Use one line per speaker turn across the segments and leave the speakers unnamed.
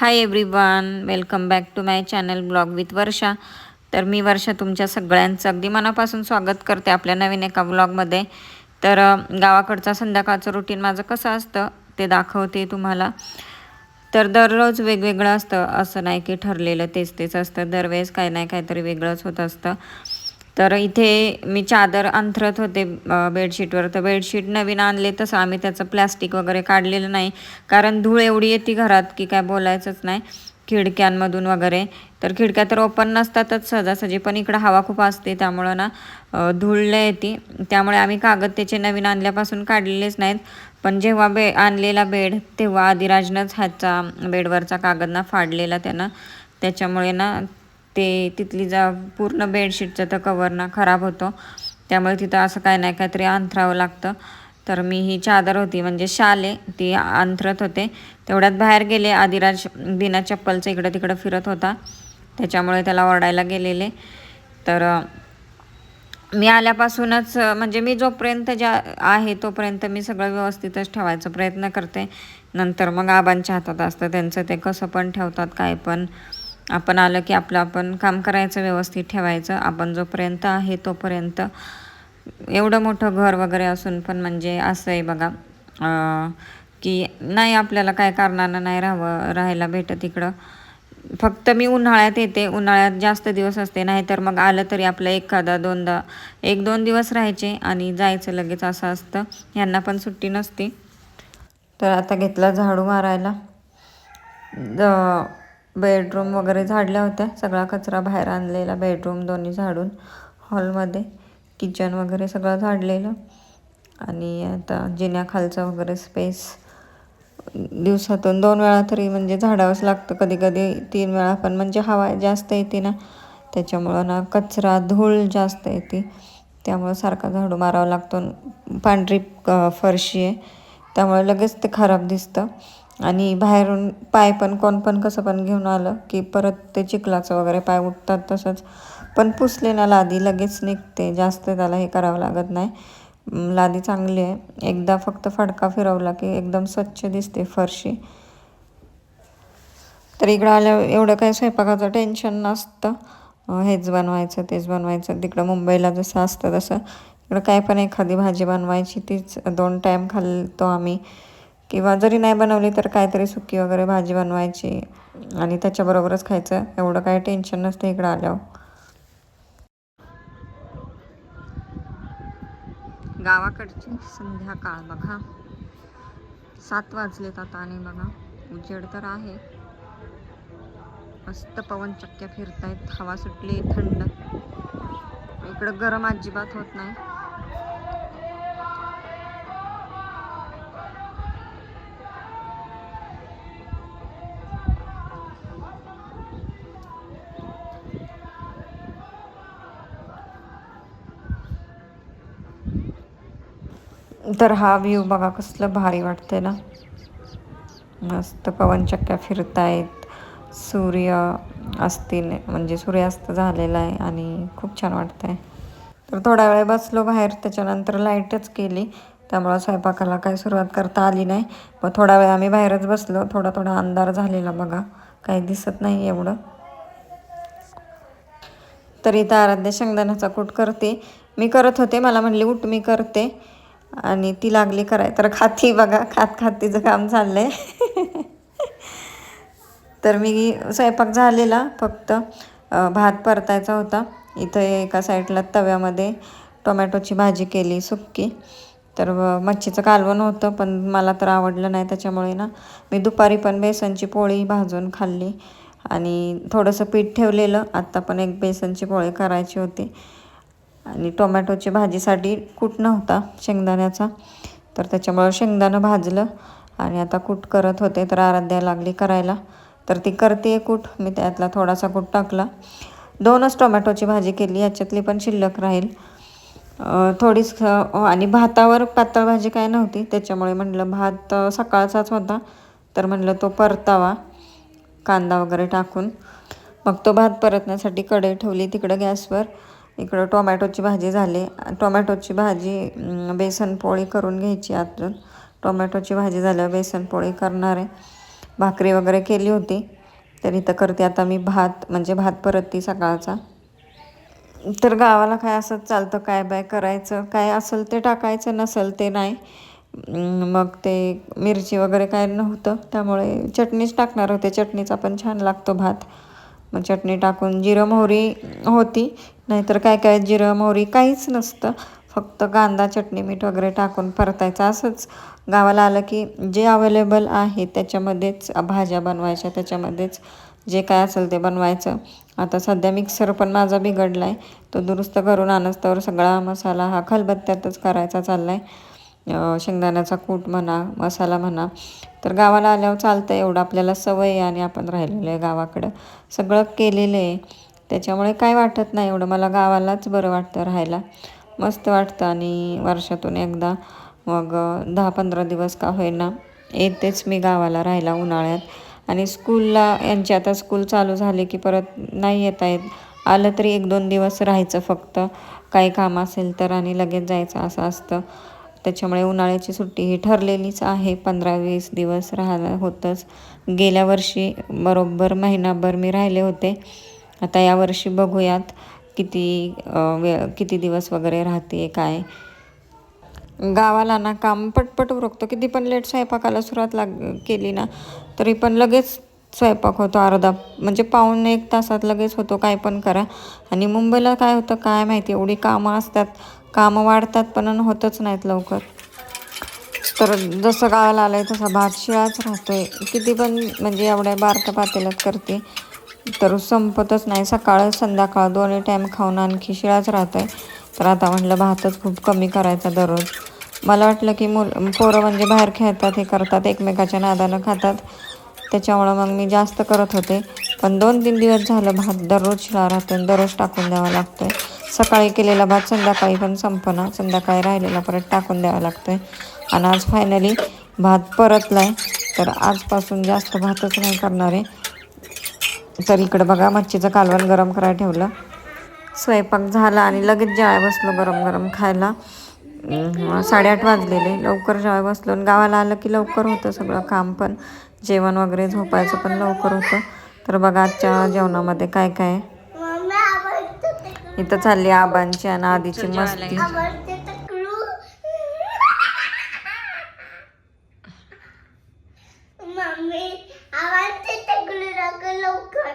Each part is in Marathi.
Hi everyone welcome back to my channel blog with Varsha तर मी वर्षा तुमच्या सगळ्यांचं अगदी मनापासून स्वागत करते आपल्या नवीन एका ब्लॉगमध्ये तर गावाकडचा संध्याकाळचं रुटीन माझं कसं असतं ते दाखवते तुम्हाला. तर दररोज वेगवेगळं असतं असं नाही की ठरलेलं तेच तेच असतं. दरवेळेस काही नाही काहीतरी वेगळंच होत असतं. तर इथे मी चादर अंथरत होते बेडशीटवर. तर बेडशीट नवीन आणले तसं आम्ही त्याचं प्लॅस्टिक वगैरे काढलेलं नाही. कारण धूळ एवढी येते घरात की काय बोलायचंच नाही खिडक्यांमधून वगैरे. तर खिडक्या तर ओपन नसतातच सहजासहजी पण इकडं हवा खूप असते त्यामुळं ना अ, धूळ येते. त्यामुळे आम्ही कागद त्याचे नवीन आणल्यापासून काढलेलेच नाहीत. पण जेव्हा बे आणलेला बेड तेव्हा आदिराजनंच ह्याचा बेडवरचा कागद ना फाडलेला त्यानं. त्याच्यामुळे ना ते तिथली जा पूर्ण बेडशीटचं तर कवर ना खराब होतो. त्यामुळे तिथं असं काय नाही काहीतरी अंथरावं लागतं. तर मी ही चादर होती म्हणजे शाल आहे ती अंथरत होते. तेवढ्यात बाहेर गेले आदिराज बिना चप्पलचं इकडं तिकडं फिरत होता. त्याच्यामुळे त्याला ओरडायला गेलेले. तर मी आल्यापासूनच म्हणजे मी जोपर्यंत ज्या आहे तोपर्यंत मी सगळं व्यवस्थितच ठेवायचा प्रयत्न करते. नंतर मग आबांच्या हातात असतं त्यांचं ते कसं पण ठेवतात काय पण. आपण आलं की आपलं आपण काम करायचं व्यवस्थित ठेवायचं आपण जोपर्यंत आहे तोपर्यंत. एवढं मोठं घर वगैरे असून पण म्हणजे असं आहे बघा की नाही आपल्याला काय कारणानं नाही राहावं राहायला भेटत इकडं. फक्त मी उन्हाळ्यात येते उन्हाळ्यात जास्त दिवस असते नाहीतर मग आलं तरी आपलं एखादा दोनदा एक दोन दिवस राहायचे आणि जायचं लगेच असं असतं. ह्यांना पण सुट्टी नसते. तर आता घेतला झाडू मारायला. बेडरूम वगैरे झाडल्या होत्या. सगळा कचरा बाहेर आणलेला बेडरूम दोन्ही झाडून हॉलमध्ये किचन वगैरे सगळं झाडलेलं. आणि आता जिन्याखालचं वगैरे स्पेस दिवसातून दोन वेळा तरी म्हणजे झाडावंच लागतं. कधी कधी तीन वेळा पण म्हणजे हवा जास्त येते ना त्याच्यामुळं ना कचरा धूळ जास्त येते. त्यामुळं सारखा झाडू मारावा लागतो. पांढरी फरशी आहे. त्यामुळे लगेच ते खराब दिसतं. आणि बाहेरून पाय पण कोण पण कसं पण घेऊन आलं की परत ते चिखलाचं वगैरे पाय उठतात तसंच. पण पुसले ना लादी लगेच निघते. जास्त त्याला हे करावं लागत नाही. लादी चांगली आहे. एकदा फक्त फडका फिरवला की एकदम स्वच्छ दिसते फरशी. तर इकडं आल्यावर एवढं काही स्वयंपाकाचं टेन्शन नसतं. हेच बनवायचं तेच बनवायचं. तिकडं मुंबईला जसं असतं तसं. इकडं काय पण एखादी भाजी बनवायची तीच दोन टाईम खाल्तो आम्ही. किंवा जरी नाही बनवली तर काहीतरी सुकी वगैरे भाजी बनवायची. आणि त्याच्याबरोबरच खायचं. एवढं काही टेन्शन नसतं इकडं आल्यावर. गावाकडची संध्याकाळ बघा. सात वाजलेत आता आणि बघा उजेड तर आहे. मस्त पवन चक्क्या फिरतायत. हवा सुटली थंड. इकडं गरम अजिबात होत नाही. तर हा व्ह्यू बघा कसलं भारी वाटतंय ना. मस्त पवनचक्क्या फिरतायत. सूर्य असतील म्हणजे सूर्यास्त झालेला आहे आणि खूप छान वाटतंय. तर थोडा वेळ बसलो बाहेर त्याच्यानंतर लाईटच केली. त्यामुळं स्वयंपाकाला काही सुरुवात करता आली नाही. मग थोडा वेळ आम्ही बाहेरच बसलो. थोडा थोडा अंधार झालेला बघा. काही दिसत नाही एवढं. तर इथं आराध्य शेंगदाण्याचा कूट करते. मी करत होते मला म्हणली उठ मी करते. आणि ती लागली कराय. तर खाती बघा खात खात तिचं काम आहे तर मी स्वयंपाक झालेला फक्त. भात परतायचा होता. इथं एका साईडला तव्यामध्ये टोमॅटोची भाजी केली सुक्की. तर मच्छीचं कालवण होतं पण मला तर आवडलं नाही त्याच्यामुळे ना. मी दुपारी पण बेसनची पोळी भाजून खाल्ली. आणि थोडंसं पीठ ठेवलेलं. आत्ता पण एक बेसनची पोळी करायची होती. आणि टोमॅटोची भाजीसाठी कूट नव्हता शेंगदाण्याचा. तर त्याच्यामुळं शेंगदाणं भाजलं आणि आता कूट करत होते तर आराध्या लागली करायला. तर ती करते कूट. मी त्यातला थोडासा कूट टाकला. दोनच टोमॅटोची भाजी केली याच्यातली पण शिल्लक राहील. थोडीच आणि भातावर पातळ भाजी काय नव्हती त्याच्यामुळे म्हटलं भात सकाळचाच होता. तर म्हटलं तो परतावा कांदा वगैरे टाकून. मग तो भात परतण्यासाठी कढई ठेवली तिकडं गॅसवर. इकडं टोमॅटोची भाजी झाली. टोमॅटोची भाजी बेसनपोळी बेसन पोळी करून घ्यायची आतून. टोमॅटोची भाजी झाल्यावर बेसन पोळी करणार आहे. भाकरी वगैरे केली होती. तर इथं करते आता मी भात म्हणजे भात परतती सकाळचा. तर गावाला काय असंच चालतं काय बाय करायचं काय असेल ते टाकायचं नसेल ते नाही. मग ते मिरची वगैरे काय नव्हतं त्यामुळे चटणीच टाकणार होते. चटणीचा पण छान लागतो भात. मग चटणी टाकून जिरं मोहरी होती. नाहीतर काय काय जिरं मोहरी काहीच नसतं. फक्त कांदा चटणी मीठ वगैरे टाकून परतायचं. असंच गावाला आलं की जे अवेलेबल आहे त्याच्यामध्येच भाज्या बनवायच्या. त्याच्यामध्येच जे काय असेल ते बनवायचं. आता सध्या मिक्सर पण माझा बिघडला आहे तो दुरुस्त करून आणस्तवर सगळा मसाला हा खलबत्त्यातच करायचा चालला आहे शेंगदाण्याचा कूट म्हणा मसाला म्हणा. तर गावाला आल्यावर चालतं एवढं आपल्याला सवय आहे आणि आपण राहिलेलं आहे गावाकडं. सगळं केलेलं आहे. त्याच्यामुळे काय वाटत नाही एवढं. मला गावालाच बरं वाटतं राहायला. मस्त वाटतं आणि वर्षातून एकदा मग दहा पंधरा दिवस का होईना येतेच मी गावाला राहायला उन्हाळ्यात. आणि स्कूलला यांची आता स्कूल चालू झाले की परत नाही येता येत. आलं तरी एक दोन दिवस राहायचं फक्त. काही काम असेल तर आणि लगेच जायचं असं असतं. त्याच्यामुळे उन्हाळ्याची सुट्टी ही ठरलेलीच आहे. पंधरा वीस दिवस राहायला होतंच. गेल्या वर्षी बरोबर महिनाभर मी राहिले होते. आता यावर्षी बघूयात किती वे किती दिवस वगैरे राहते काय. गावाला ना काम पटपट उरकतो. किती पण लेट स्वयंपाकाला सुरुवात लाग केली ना तरी पण लगेच स्वयंपाक होतो अर्धा. म्हणजे पाऊण एक तासात लगेच होतो काय पण करा. आणि मुंबईला काय होतं काय माहिती एवढी कामं असतात. कामं वाढतात पण होतच नाहीत लवकर. तर जसं गावाला आलं आहे तसा भात शिळाच आहे किती पण म्हणजे एवढ्या बारक्या पातेल्यात करते. तर संपतच नाही. सकाळ संध्याकाळ दोन्ही टाईम खाऊन आणखी शिळाच राहतोय. तर आता म्हटलं भातच खूप कमी करायचा दररोज. मला वाटलं की मुल पोरं म्हणजे बाहेर खेळतात हे करतात एकमेकाच्या नादानं खातात. त्याच्यामुळं मग मी जास्त करत होते. पण दोन तीन दिवस झालं भात दररोज शिळा राहतो आणि दररोज टाकून द्यावा लागतो आहे सकाळी केलेला भात संध्याकाळी पण संपना. संध्याकाळी राहिलेला परत टाकून द्यावा आहे आणि आज फायनली भात परतला आहे तर आजपासून जास्त भातच नाही करणार आहे. तर इकडं बघा मच्छीचं कालवण गरम करायला ठेवलं. स्वयंपाक झाला आणि लगेच जेवाय बसलो गरम गरम खायला. साडेआठ वाजलेले. लवकर जेवाय बसलो आणि गावाला आलं की लवकर होतं सगळं काम पण. जेवण वगैरे झोपायचं पण लवकर होतं. तर बघा आजच्या जेवणामध्ये काय काय इथं चालली आबांची आणि आधीची मस्ती.
लवकर.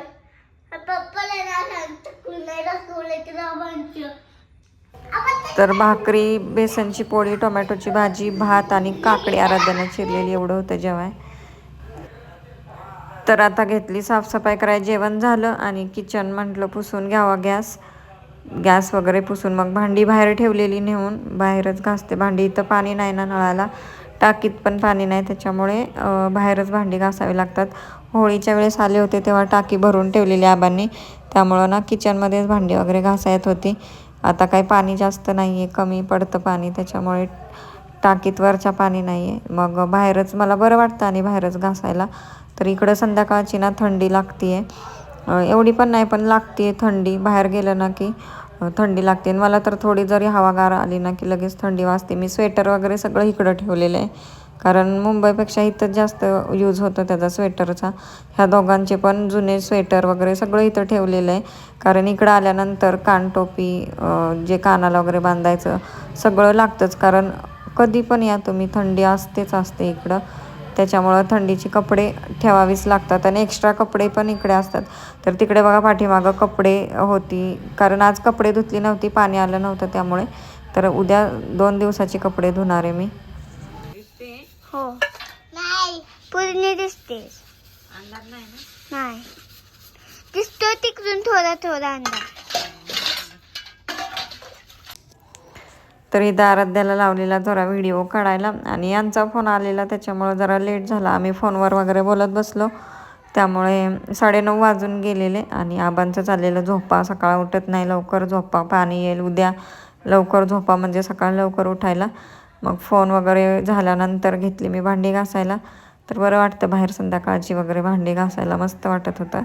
पप्पाला तर
भाकरी बेसनची पोळी टोमॅटोची भाजी भात आणि काकडी आराध्यानं चिरलेली एवढं होतं जेवाय. तर आता घेतली साफसफाई करायला जेवण झालं आणि किचन म्हटलं पुसून घ्यावा गॅस. गॅस वगैरे पुसून मग भांडी बाहेर ठेवलेली नेऊन बाहेरच घासते. भांडी इथं पाणी नाही ना नळाला. टाकीत पण पाणी नाही त्याच्यामुळे बाहेरच भांडी घासावी लागतात. होळीच्या वेळेस आले होते तेव्हा टाकी भरून ठेवलेली आबांनी. त्यामुळं ना किचनमध्येच भांडी वगैरे घासा येत होती. आता काही पाणी जास्त नाही आहे कमी पडतं पाणी त्याच्यामुळे टाकीत वरच्या पाणी नाही आहे मग बाहेरच मला बरं वाटतं आणि बाहेरच घासायला. तर इकडं संध्याकाळची ना थंडी लागते आहे एवढी पण नाही पण लागते थंडी. बाहेर गेलं ना की थंडी लागते. आणि मला तर थोडी जरी हवागार आली ना की लगेच थंडी वाजते. मी स्वेटर वगैरे सगळं इकडं ठेवलेलं आहे. कारण मुंबईपेक्षा इथं जास्त यूज होतं त्याचा स्वेटरचा ह्या दोघांचे पण जुने स्वेटर वगैरे सगळं इथं ठेवलेलं आहे. कारण इकडं आल्यानंतर कानटोपी जे कानाला वगैरे बांधायचं सगळं लागतंच. कारण कधी पण या तुम्ही थंडी असतेच असते इकडं. त्याच्यामुळं थंडीचे कपडे ठेवावीच लागतात आणि एक्स्ट्रा कपडे पण इकडे असतात. तर तिकडे बघा पाठीमागं कपडे होती. कारण आज कपडे धुतली नव्हती पाणी आलं नव्हतं त्यामुळे. तर उद्या दोन दिवसाचे कपडे धुणार आहे मी.
हो. नाही पूर्ण दिसतेस नाही दिसतो तिकडून थोडा थोडा अंदाज
तरी दारात आराध्याला लावलेला जरा व्हिडिओ काढायला आणि यांचा फोन आलेला त्याच्यामुळं जरा लेट झाला. आम्ही फोनवर वगैरे बोलत बसलो. त्यामुळे साडेनऊ वाजून गेलेले आणि आबांचं चाललेलं झोपा. सकाळ उठत नाही लवकर झोपा. पाणी येईल उद्या लवकर झोपा म्हणजे सकाळ लवकर उठायला. मग फोन वगैरे झाल्यानंतर घेतली मी भांडी घासायला. तर बरं वाटतं बाहेर संध्याकाळची वगैरे भांडी घासायला. मस्त वाटत होतं.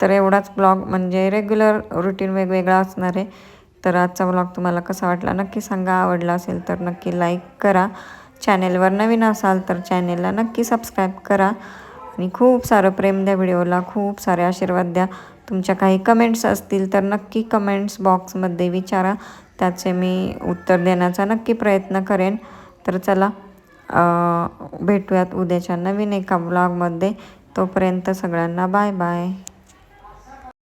तर एवढाच ब्लॉग म्हणजे रेग्युलर रुटीन वेगवेगळा असणार. आहे तर आजचा ब्लॉग तुम्हाला कसा वाटला नक्की सांगा. आवडला असेल तर नक्की लाईक करा. चॅनेलवर नवीन असाल तर चॅनेलला नक्की सबस्क्राईब करा. आणि खूप सारं प्रेम द्या व्हिडिओला खूप सारे आशीर्वाद द्या. तुमच्या काही कमेंट्स असतील तर नक्की कमेंट्स बॉक्समध्ये विचारा. त्याचे मी उत्तर देण्याचा नक्की प्रयत्न करेन. तर चला भेटूयात उद्याच्या नवीन एका ब्लॉगमध्ये तोपर्यंत सगळ्यांना बाय बाय